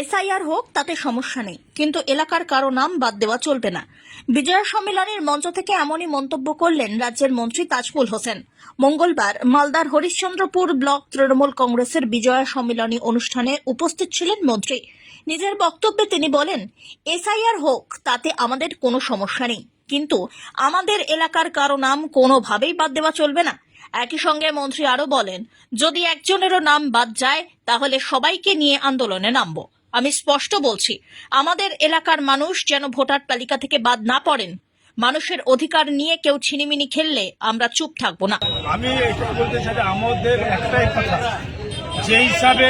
SIR হোক, তাতে সমস্যা নেই। কিন্তু এলাকার কারও নাম বাদ দেওয়া চলবে না। বিজয়া সম্মেলনের মঞ্চ থেকে এমনই মন্তব্য করলেন রাজ্যের মন্ত্রী তাজমুল হোসেন। মঙ্গলবার মালদার হরিশ্চন্দ্রপুর ব্লক তৃণমূল কংগ্রেসের বিজয়া সম্মেলনী অনুষ্ঠানে উপস্থিত ছিলেন মন্ত্রী। নিজের বক্তব্যে তিনি বলেন, এসআইআর হোক, তাতে আমাদের কোনো সমস্যা নেই। কিন্তু আমাদের এলাকার কারও নাম কোনোভাবেই বাদ দেওয়া চলবে না। একই সঙ্গে মন্ত্রী আরও বলেন, যদি একজনেরও নাম বাদ যায়, তাহলে সবাইকে নিয়ে আন্দোলনে নামব। আমি স্পষ্ট বলছি, আমাদের এলাকার মানুষ যেন ভোটার তালিকা থেকে বাদ না পড়েন। মানুষের অধিকার নিয়ে কেউ ছিনিমিনি খেললে আমরা চুপ থাকব না। আমি বলতে চাই, আমাদের একটাই কথা, যে হিসাবে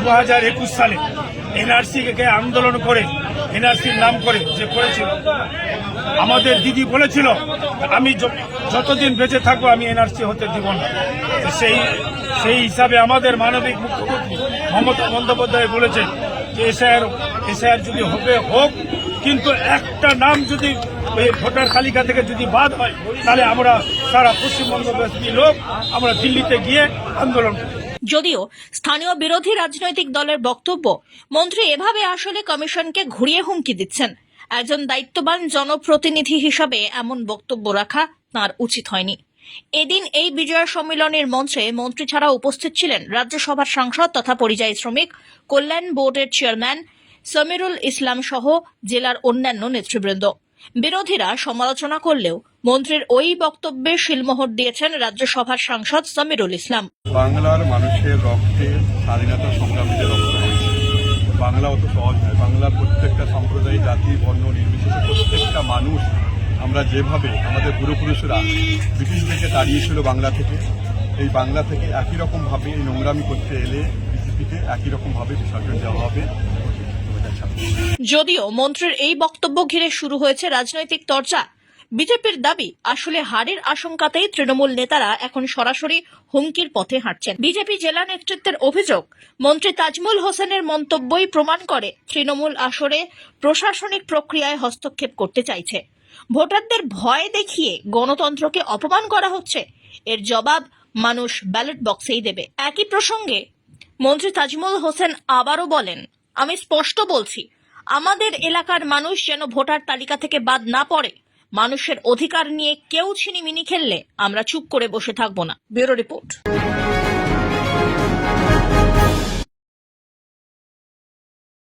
দু হাজার একুশ সালে এনআরসি আন্দোলন করে এনআরসির নাম করে যে করেছিল আমাদের দিদি বলেছিল, আমি যতদিন বেঁচে থাকব আমি এনআরসি হতে দিব না সেই সেই হিসাবে আমাদের মানবিক মুখ্যমন্ত্রী মমতা বন্দ্যোপাধ্যায় বলেছেন যে, এসআইআর এসআইআর যদি হবে, হোক, কিন্তু একটা নাম যদি ওই ভোটার তালিকা থেকে যদি বাদ হয়, তাহলে আমরা সারা পশ্চিমবঙ্গবাসী লোক, আমরা দিল্লিতে গিয়ে আন্দোলন। যদিও স্থানীয় বিরোধী রাজনৈতিক দলের বক্তব্য, মন্ত্রী এভাবে আসলে কমিশনকে ঘুরিয়ে হুমকি দিচ্ছেন। একজন দায়িত্ববান জনপ্রতিনিধি হিসাবে এমন বক্তব্য রাখা তার উচিত হয়নি। এদিন এই বিজয় সম্মেলনের মঞ্চে মন্ত্রী ছাড়া উপস্থিত ছিলেন রাজ্যসভার সাংসদ তথা পরিযায়ী শ্রমিক, কল্যাণ বোর্ডের চেয়ারম্যান, সমীরুল ইসলাম সহ জেলার অন্যান্য নেতৃবৃন্দ। বিরোধীরা সমালোচনা করলেও মন্ত্রীর ওই বক্তব্যে শিলমোহর দিয়েছেন রাজ্যসভার সাংসদ সমীরুল ইসলাম। বাংলার মানুষের রক্তে স্বাধীনতা সংগ্রামীদের রক্ত বাংলা অত সহজ নয়। বাংলার প্রত্যেকটা সম্প্রদায়, জাতি, বর্ণ, নির্বিশেষে প্রত্যেকটা মানুষ আমরা যেভাবে আমাদের পূর্বপুরুষরা ব্রিটিশ থেকে দাঁড়িয়েছিল বাংলা থেকে, এই বাংলা থেকে একই রকমভাবে এই নোংরামি করতে এলে বিজেপিকে একই রকমভাবে বিসর্জন দেওয়া হবে। যদিও মন্ত্রীর এই বক্তব্য ঘিরে শুরু হয়েছে রাজনৈতিক চর্চা বিজেপির দাবি, আসলে হারের আশঙ্কাতেই তৃণমূল নেতারা এখন সরাসরি হুমকির পথে হাঁটছেন। বিজেপি জেলা নেতৃত্বের অভিযোগ, মন্ত্রী তাজমুল হোসেনের মন্তব্যই প্রমাণ করে তৃণমূল আসরে প্রশাসনিক প্রক্রিয়ায় হস্তক্ষেপ করতে চাইছে। ভোটারদের ভয় দেখিয়ে গণতন্ত্রকে অপমান করা হচ্ছে। এর জবাব মানুষ ব্যালট বক্সেই দেবে। একই প্রসঙ্গে মন্ত্রী তাজমুল হোসেন আবারও বলেন আমি স্পষ্ট বলছি, আমাদের এলাকার মানুষ যেন ভোটার তালিকা থেকে বাদ না পড়ে। মানুষের অধিকার নিয়ে কেউ ছিনিমিনি খেললে, আমরা চুপ করে বসে থাকব না। Bureau report.